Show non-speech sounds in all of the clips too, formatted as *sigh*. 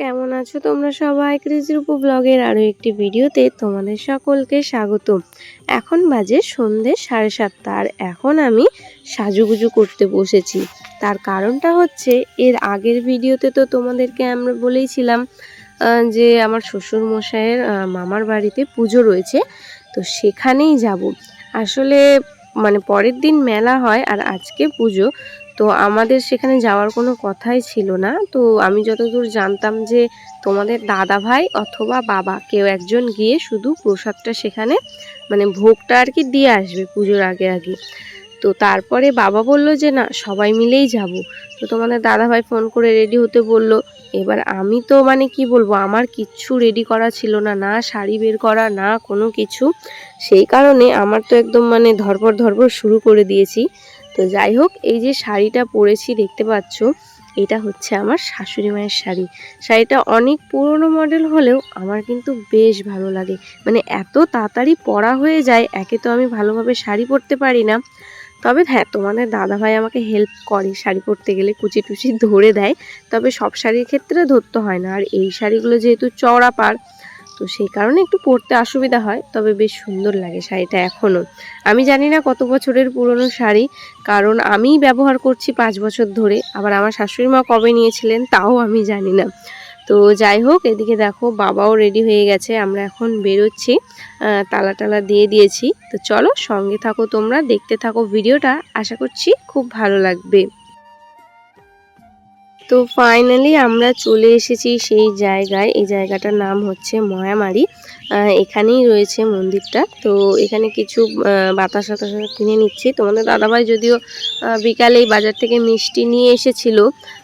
কেমন আছো? তোমরা সবাই ক্রিজরূপ ব্লগের আরও একটি ভিডিওতে তোমাদের সকলকে স্বাগত। এখন বাজে সন্ধে সাড়ে সাতটা আর এখন আমি সাজুগুজু করতে বসেছি। তার কারণটা হচ্ছে, এর আগের ভিডিওতে তো তোমাদেরকে আমরা বলেইছিলাম যে আমার শ্বশুর মশাইয়ের মামার বাড়িতে পুজো রয়েছে, তো সেখানেই যাব। আসলে মানে পরের দিন মেলা হয় আর আজকে পুজো তো আমাদের সেখানে যাওয়ার কোনো কথাই ছিল না। তো আমি যতদূর জানতাম যে তোমাদের দাদা ভাই অথবা বাবা কেউ একজন গিয়ে শুধু প্রসাদটা সেখানে মানে ভোগটা আর কি দিয়ে আসবে পুজোর আগে আগে। তো তারপরে বাবা বলল যে, না, সবাই মিলেই যাব। তো তোমাদের দাদা ভাই ফোন করে রেডি হতে বলল, এবার আমি তো মানে কি বলব, আমার কিচ্ছু রেডি করা ছিল না না শাড়ি বের করা, না কোনো কিছু। সেই কারণে আমার তো একদম মানে ধরপর ধরপর শুরু করে দিয়েছি। তো যাই হোক, এই যে শাড়িটা পরেছি দেখতে পাচ্ছ, এটা হচ্ছে আমার শাশুড়ি মায়ের শাড়ি। শাড়িটা অনেক পুরনো মডেল হলেও আমার কিন্তু বেশ ভালো লাগে। মানে এত তাড়াতাড়ি পরা হয়ে যায়, একে তো আমি ভালোভাবে শাড়ি পরতে পারি না। তবে হ্যাঁ তোমাদের দাদাভাই আমাকে হেল্প করে শাড়ি পরতে গেলে, কুচি টুচি ধরে দেয়। তবে সব শাড়ির ক্ষেত্রে ধরতে হয় না। আর এই শাড়িগুলো যেহেতু চওড়া পার তো সেই কারণে একটু পরতে অসুবিধা হয়, তবে বেশ সুন্দর লাগে শাড়িটা এখনও আমি জানি না কত বছরের পুরনো শাড়ি, কারণ আমিই ব্যবহার করছি পাঁচ বছর ধরে, আবার আমার শাশুড়ি মা কবে নিয়েছিলেন তাও আমি জানি না। তো যাই হোক, এদিকে দেখো বাবাও রেডি হয়ে গেছে, আমরা এখন বেরোচ্ছি তালা টালা দিয়ে দিয়েছি। তো চলো সঙ্গে থাকো তোমরা, দেখতে থাকো ভিডিওটা, আশা করছি খুব ভালো লাগবে। তো ফাইনালি আমরা চলে এসেছি সেই জায়গায়। এই জায়গাটার নাম হচ্ছে ময়ামারি। এখানেই রয়েছে মন্দিরটা। তো এখানে কিছু বাতাস বাতাসা কিনে নিচ্ছি। তোমাদের দাদাভাই যদিও বিকালে বাজার থেকে মিষ্টি নিয়ে এসেছিল।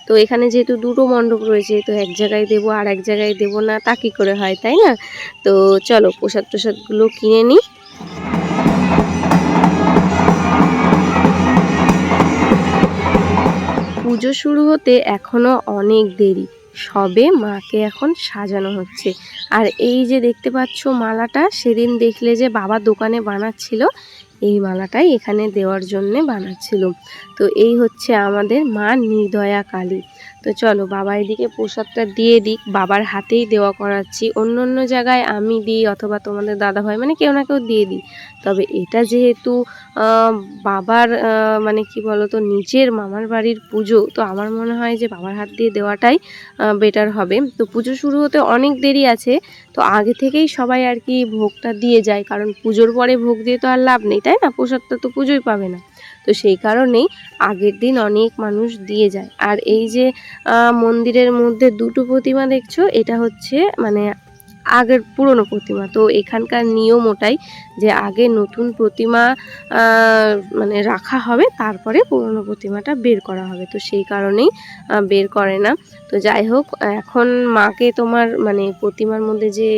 তো এখানে যেহেতু দুটো মণ্ডপ রয়েছে, তো এক জায়গায় দেবো আর এক জায়গায় দেবো না, তা কী করে হয়, তাই না? তো চলো প্রসাদ প্রসাদগুলো কিনে নিই। পুজো শুরু হতে এখনও অনেক দেরি। সবে মাকে এখন সাজানো হচ্ছে। আর এই যে দেখতে পাচ্ছ মালাটা, সেদিন দেখলে যে বাবা দোকানে বানাচ্ছিল, এই মালাটাই এখানে দেওয়ার জন্যে বানাচ্ছিল। তো এই হচ্ছে আমাদের মা নির্দয়া কালী। তো চলো বাবা এদিকে প্রসাদটা দিয়ে দিক। বাবার হাতেই দেওয়া করাচ্ছি। অন্য অন্য জায়গায় আমি দিই অথবা তোমাদের দাদা ভাই মানে কেউ না কেউ দিয়ে দিই। তবে এটা যেহেতু বাবার মানে কি বলতো, নিজের মামার বাড়ির পুজো, তো আমার মনে হয় যে বাবার হাত দিয়ে দেওয়াটাই বেটার হবে। তো পুজো শুরু হতে অনেক দেরি আছে, তো আগে থেকেই সবাই আর কি ভোগটা দিয়ে যায়, কারণ পুজোর পরে ভোগ দিয়ে তো আর লাভ নেই, তাই না? প্রসাদটা তো পুজোই পাবে না। তো সেই কারণেই আগের দিন অনেক মানুষ দিয়ে যায়। আর এই যে মন্দিরের মধ্যে দুটো প্রতিমা দেখছ, এটা হচ্ছে মানে আগের পুরনো প্রতিমা। তো এখানকার নিয়ম ওটাই যে আগে নতুন প্রতিমা মানে রাখা হবে, তারপরে পুরনো প্রতিমাটা বের করা হবে। তো সেই কারণেই বের করে না। তো যাই হোক, এখন মাকে তোমার মানে প্রতিমার মধ্যে যে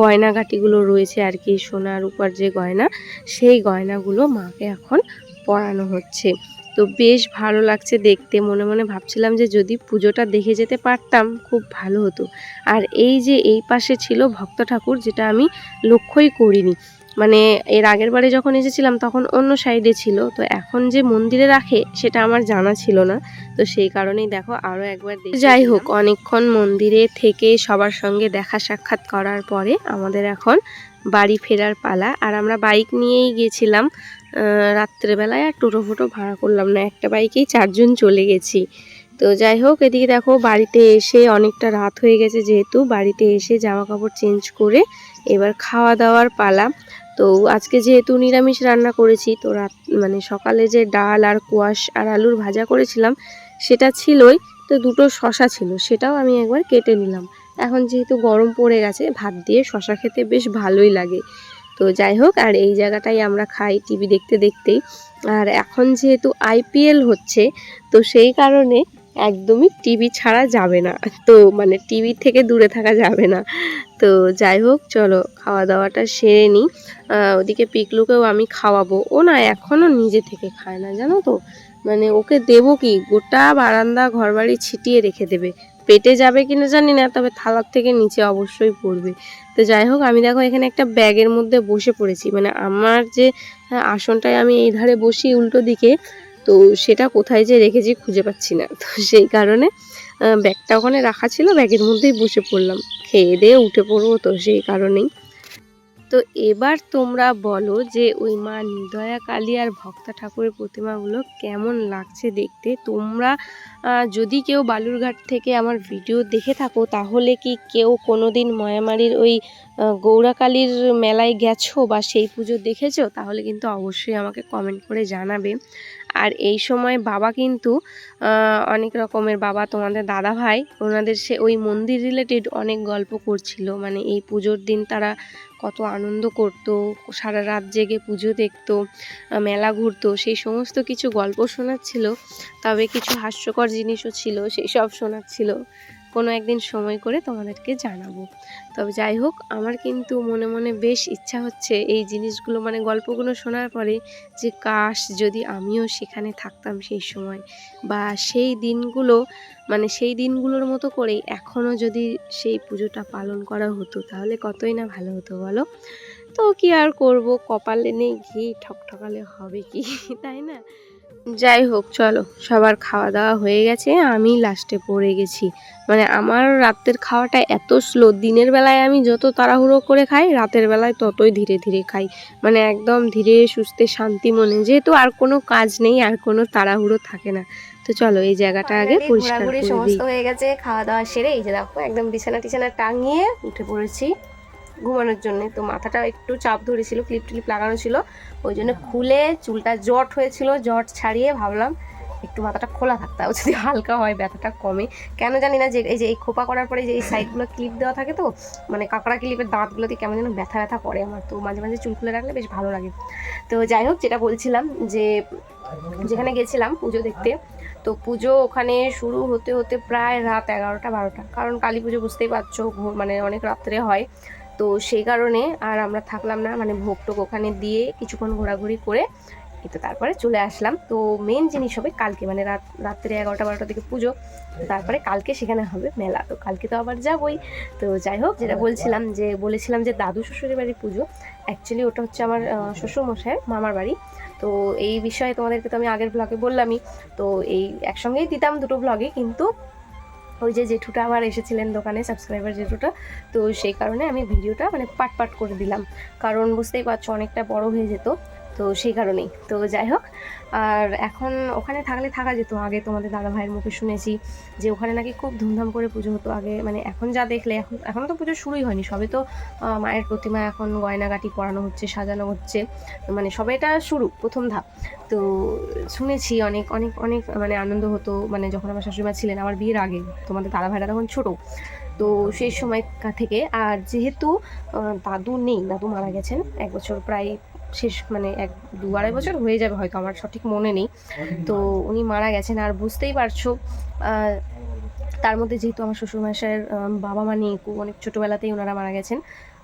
গয়নাগাটিগুলো রয়েছে আর কি, সোনার উপর যে গয়না, সেই গয়নাগুলো মাকে এখন পরানো হচ্ছে। তো বেশ ভালো লাগছে দেখতে। মনে মনে ভাবছিলাম যে যদি পুজোটা দেখে যেতে পারতাম খুব ভালো হতো। আর এই যে এই পাশে ছিল ভক্ত ঠাকুর যেটা আমি লক্ষ্যই করিনি। মানে এর আগের বারে যখন এসেছিলাম তখন অন্য সাইডে ছিল। তো এখন যে মন্দিরে রাখে সেটা আমার জানা ছিল না। তো সেই কারণেই দেখো আরও একবার দেখে যাই হোক অনেকক্ষণ মন্দিরে থেকে সবার সঙ্গে দেখা সাক্ষাৎ করার পরে আমাদের এখন বাড়ি ফেরার পালা। আর আমরা বাইক নিয়েই গেছিলাম। রাত্রেবেলায় আর টোটো ফোটো ভাড়া করলাম না। একটা বাইকেই চারজন চলে গেছি। তো যাই হোক, এদিকে দেখো বাড়িতে এসে অনেকটা রাত হয়ে গেছে যেহেতু, বাড়িতে এসে জামা কাপড় চেঞ্জ করে এবার খাওয়া দাওয়ার পালা। তো আজকে যেহেতু নিরামিষ রান্না করেছি, তো রাত মানে সকালে যে ডাল আর কোয়াশ আর আলুর ভাজা করেছিলাম, সেটা ছিলই। তো দুটো শশা ছিল, সেটাও আমি একবার কেটে নিলাম। এখন যেহেতু গরম পড়ে গেছে, ভাত দিয়ে শশা খেতে বেশ ভালোই লাগে। তো যাই হোক, আর এই জায়গাটাই আমরা খাই টিভি দেখতে দেখতেই। আর এখন যেহেতু আইপিএল হচ্ছে, তো সেই কারণে একদমই টিভি ছাড়া যাবে না। তো মানে টিভি থেকে দূরে থাকা যাবে না। তো যাই হোক, চলো খাওয়া দাওয়াটা সেরে নিই। ওদিকে পিকলুকেও আমি খাওয়াবো। ও না এখনও নিজে থেকে খায় না, জানো তো? মানে ওকে দেবো কি? গোটা বারান্দা ঘরবাড়ি ছিটিয়ে রেখে দেবে। পেটে যাবে কিনা জানি না, তবে থালার থেকে নিচে অবশ্যই পড়বে। তো যাই হোক, আমি দেখো এখানে একটা ব্যাগের মধ্যে বসে পড়েছি। মানে আমার যে আসনটায় আমি এই ধারে বসি উল্টো দিকে, তো সেটা কোথায় যে রেখেছি খুঁজে পাচ্ছি না। তো সেই কারণে ব্যাগটা ওখানে রাখা ছিল, ব্যাগের মধ্যেই বসে পড়লাম। খেয়ে দেয়ে উঠে পড়ব তো সেই কারণেই। তো এবার তোমরা বলো যে ওই মা নির্দয়া কালী আর ভক্তা ঠাকুরের প্রতিমাগুলো কেমন লাগছে দেখতে? তোমরা যদি কেউ বালুরঘাট থেকে আমার ভিডিও দেখে থাকো, তাহলে কি কেউ কোনো দিন ময়ামারির ওই গৌরাকালীর মেলায় গেছো বা সেই পুজো দেখেছ? তাহলে কিন্তু অবশ্যই আমাকে কমেন্ট করে জানাবে। আর এই সময় বাবা কিন্তু অনেক রকমের বাবা তোমাদের দাদা ভাই, ওনাদের সে ওই মন্দির রিলেটেড অনেক গল্প করছিল। মানে এই পুজোর দিন তারা কত আনন্দ করত, সারা রাত জেগে পুজো দেখত মেলা ঘুরতো, সেই সমস্ত কিছু গল্প শোনাচ্ছিল। তবে কিছু হাস্যকর জিনিসও ছিল, সেই সব শোনাচ্ছিল। কোনো একদিন সময় করে তোমাদেরকে জানাব। তবে যাই হোক, আমার কিন্তু মনে মনে বেশ ইচ্ছা হচ্ছে এই জিনিসগুলো মানে গল্পগুলো শোনার পরে যে কাশ যদি আমিও সেখানে থাকতাম সেই সময় বা সেই দিনগুলো মানে সেই দিনগুলোর মতো করেই এখনও যদি সেই পুজোটা পালন করা হতো, তাহলে কতই না ভালো হতো বলো? তো কি আর করব? কপালে নেই ঘি, ঠকঠকালে হবে কি? *laughs* তাই না? যাই হোক চলো সবার খাওয়া দাওয়া হয়ে গেছে আমি লাস্টে পড়ে গেছি। মানে আমার রাতের খাওয়াটা এত স্লো দিনের বেলায় আমি যত তাড়াহুড়ো করে খাই রাতের বেলায় ততই ধীরে ধীরে খাই। মানে একদম ধীরে সুস্থে শান্তি মনে যেহেতু আর কোনো কাজ নেই আর কোনো তাড়াহুড়ো থাকে না। তো চলো এই জায়গাটা আগে পরিষ্কার করে সমস্ত হয়ে গেছে খাওয়া দাওয়া সেরে এই যে দেখো একদম বিছানা টিছানা টাঙিয়ে উঠে পড়েছি। ঘুমানোর জন্য। তো মাথাটা একটু চাপ ধরেছিল ক্লিপ টিলিপ লাগানো ছিল। ওই জন্য খুলে চুলটা জট হয়েছিল, জট ছাড়িয়ে ভাবলাম একটু মাথাটা খোলা থাকতে হবে যদি হালকা হয়, ব্যথাটা কমে। কেন জানি না যে এই যে এই খোপা করার পরে যে এই সাইডগুলো ক্লিপ দেওয়া থাকে তো মানে কাঁকড়া ক্লিপের দাঁতগুলোতে কেমন যেন ব্যথা ব্যথা করে আমার। তো মাঝে মাঝে চুল খুলে রাখলে বেশ ভালো লাগে। তো যাই হোক, যেটা বলছিলাম যে যেখানে গেছিলাম পুজো দেখতে, তো পুজো ওখানে শুরু হতে হতে প্রায় রাত এগারোটা, বারোটা। কারণ কালী পুজো বুঝতেই পারছ মানে অনেক রাত্রে হয়। তো সেই কারণে আর আমরা থাকলাম না মানে ভোগ টোক ওখানে দিয়ে কিছুক্ষণ ঘোরাঘুরি করে কিন্তু তারপরে চলে আসলাম। তো মেন জিনিস হবে কালকে মানে রাত রাত্রে এগারোটা বারোটা থেকে পুজো তারপরে কালকে সেখানে হবে মেলা। তো কালকে তো আবার যাবই। তো যাই হোক যেটা বলছিলাম যে বলেছিলাম যে দাদু শ্বশুরের বাড়ির পুজো অ্যাকচুয়ালি ওটা হচ্ছে আমার আহ, শ্বশুরমশাইয়ের মামার বাড়ি। তো এই বিষয়ে তোমাদেরকে তো আমি আগের ব্লগে বললামই। তো এই একসঙ্গেই দিতাম দুটো ব্লগে কিন্তু ওই যে জেঠুটা আবার এসেছিলেন দোকানে সাবস্ক্রাইবার জেঠুটা। তো সেই কারণে আমি ভিডিওটা মানে পাট পাট করে দিলাম। কারণ বুঝতেই পারছ, অনেকটা বড় হয়ে যেত। তো সেই কারণেই। তো যাই হোক, আর এখন ওখানে থাকলে থাকা যেত। আগে তোমাদের দাদা ভাইয়ের মুখে শুনেছি যে ওখানে নাকি খুব ধুমধাম করে পুজো হতো। আগে মানে এখন যা দেখলে, এখন এখন তো পুজো শুরুই হয়নি। সবে তো মায়ের প্রতিমা এখন গয়নাগাটি পরানো হচ্ছে, সাজানো হচ্ছে। মানে সবে এটা শুরু, প্রথম ধাপ। তো শুনেছি অনেক অনেক অনেক মানে আনন্দ হতো। মানে যখন আমার শাশুড়িমা ছিলেন, আমার বিয়ের আগে, তোমাদের দাদা ভাইরা তখন ছোটো। তো সেই সময় থেকে, আর যেহেতু দাদু নেই, দাদু মারা গেছেন, এক বছর প্রায় শেষ মানে এক দু আড়াই বছর হয়ে যাবে হয়তো, আমার সঠিক মনে নেই। তো উনি মারা গেছেন আর বুঝতেই পারছ তার মধ্যে যেহেতু আমার শ্বশুরমশাইয়ের বাবা মা নেই অনেক ছোটোবেলাতেই ওনারা মারা গেছেন।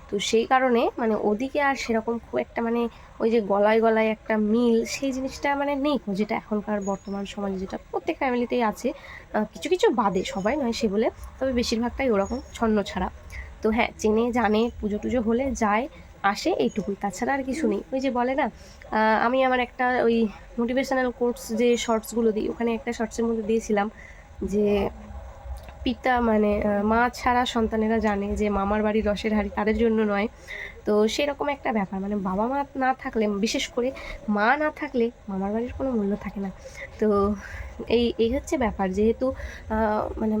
তো সেই কারণে মানে ওদিকে আর সেরকম খুব একটা মানে ওই যে গলায় গলায় একটা মিল, সেই জিনিসটা মানে নেই যেটা এখনকার বর্তমান সমাজে যেটা প্রত্যেক ফ্যামিলিতেই আছে। কিছু কিছু বাদে, সবাই নয় সে বলে, তবে বেশিরভাগটাই ওরকম ছন্ন ছাড়া তো হ্যাঁ চেনে, জানে পুজো টুজো হলে যায় আসে, এইটুকুই। তাছাড়া আর কিছু নেই। ওই যে বলে না আমি আমার একটা ওই মোটিভেশনাল কোর্স যে শর্টসগুলো দিই, ওখানে একটা শর্টসের মধ্যে দিয়েছিলাম যে, পিতা মানে মা ছাড়া সন্তানেরা জানে যে মামার বাড়ি রসের হাড়ি তাদের জন্য নয়। তো সেরকম একটা ব্যাপার মানে বাবা মা না থাকলে, বিশেষ করে মা না থাকলে মামার বাড়ির কোনো মূল্য থাকে না। তো এই এই হচ্ছে ব্যাপার, যেহেতু মানে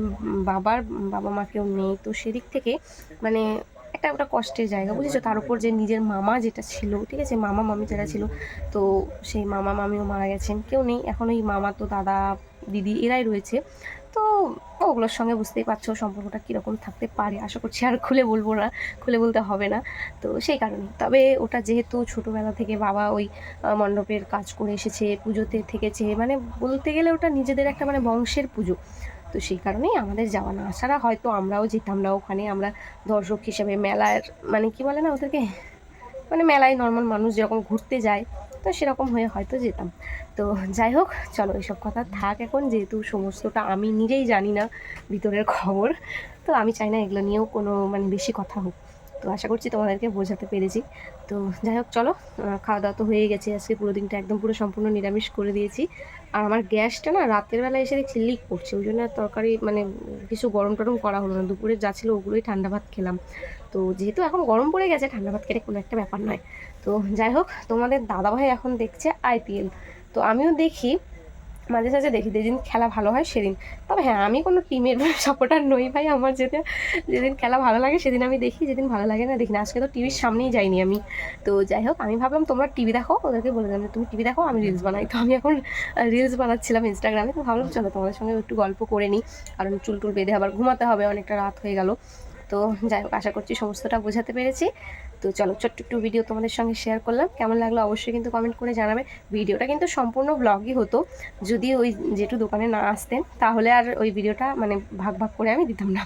বাবার বাবা মা কেউ নেই, তো সেদিক থেকে মানে একটা ওটা কষ্টের জায়গা, বুঝেছ? তার উপর যে নিজের মামা যেটা ছিল, ঠিক আছে? মামা, মামি যারা ছিল, তো সেই মামা, মামিও মারা গেছেন। কেউ নেই। এখন ওই মামা তো দাদা, দিদি এরাই রয়েছে। তো ওগুলোর সঙ্গে বুঝতেই পারছ সম্পর্কটা কীরকম থাকতে পারে। আশা করছি আর খুলে বলব না, খুলে বলতে হবে না। তো সেই কারণে। তবে ওটা যেহেতু ছোটোবেলা থেকে বাবা ওই মণ্ডপের কাজ করে এসেছে, পুজোতে থেকেছে মানে বলতে গেলে ওটা নিজেদের একটা মানে বংশের পুজো। তো সেই কারণেই আমাদের যাওয়া না আসারা হয়তো আমরাও যেতাম না ওখানে। আমরা দর্শক হিসেবে মেলার মানে কি বলে না ওদেরকে? মানে মেলায় নর্মাল মানুষ যেরকম ঘুরতে যায়, তো সেরকম হয়ে হয়তো যেতাম। তো যাই হোক, চলো এসব কথা থাক এখন, যেহেতু সমস্তটা আমি নিজেই জানি না ভিতরের খবর, তো আমি চাই না এগুলো নিয়েও কোনো মানে বেশি কথা হোক। তো আশা করছি তোমাদেরকে বোঝাতে পেরেছি। তো যাই হোক, চলো খাওয়া দাওয়া তো হয়ে গেছে। আজকে পুরো দিনটা একদম পুরো সম্পূর্ণ নিরামিষ করে দিয়েছি। আর আমার গ্যাসটা না রাতের বেলা এসে দেখছি লিক করছে। ওই জন্য তরকারি মানে কিছু গরম টরম করা হলো না। দুপুরে যা ছিল ওগুলোই ঠান্ডা ভাত খেলাম। তো যেহেতু এখন গরম পড়ে গেছে, ঠান্ডা ভাত খেলে কোনো একটা ব্যাপার নয়। তো যাই হোক, তোমাদের দাদাভাই এখন দেখছে আইপিএল তো আমিও দেখি মাঝে সাঝে দেখি যেদিন খেলা ভালো হয় সেদিন। তবে হ্যাঁ আমি কোনো টিমের সাপোর্টার *laughs* নই ভাই আমার যেদিন যেদিন খেলা ভালো লাগে সেদিন আমি দেখি, যেদিন ভালো লাগে না দেখি না। আজকে তো টিভির সামনেই যাইনি আমি। তো যাই হোক, আমি ভাবলাম তোমরা টিভি দেখো, ওদেরকে বলে দিলাম যে তুমি টিভি দেখো, আমি রিলস বানাই। তো আমি এখন রিলস বানাচ্ছিলাম ইনস্টাগ্রামে তো ভাবলাম চলো তোমাদের সঙ্গে একটু গল্প করে নিই। কারণ চুল টুল বেঁধে আবার ঘুমাতে হবে, অনেকটা রাত হয়ে গেল। তো যাই হোক আশা করছি সমস্তটা বোঝাতে পেরেছি। তো চলো ছোট্ট একটু ভিডিও তোমাদের সঙ্গে শেয়ার করলাম। কেমন লাগল অবশ্যই কিন্তু কমেন্ট করে জানাবে। ভিডিওটা কিন্তু সম্পূর্ণ ব্লগই হতো। যদি ওই যেটু দোকানে না আসতেন তাহলে আর ওই ভিডিওটা মানে ভাগ ভাগ করে আমি দিতাম না।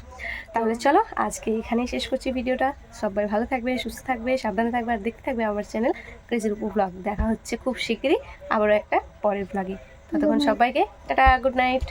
তাহলে চলো আজকে এখানেই শেষ করছি ভিডিওটা সবাই ভালো থাকবে সুস্থ থাকবে সাবধানে থাকবে আর দেখতে থাকবে আমার চ্যানেল ক্রেজির উপর ব্লগ দেখা হচ্ছে খুব শিগগিরই আবারও একটা পরের ব্লগে ততক্ষণ সবাইকে টাটা গুড নাইট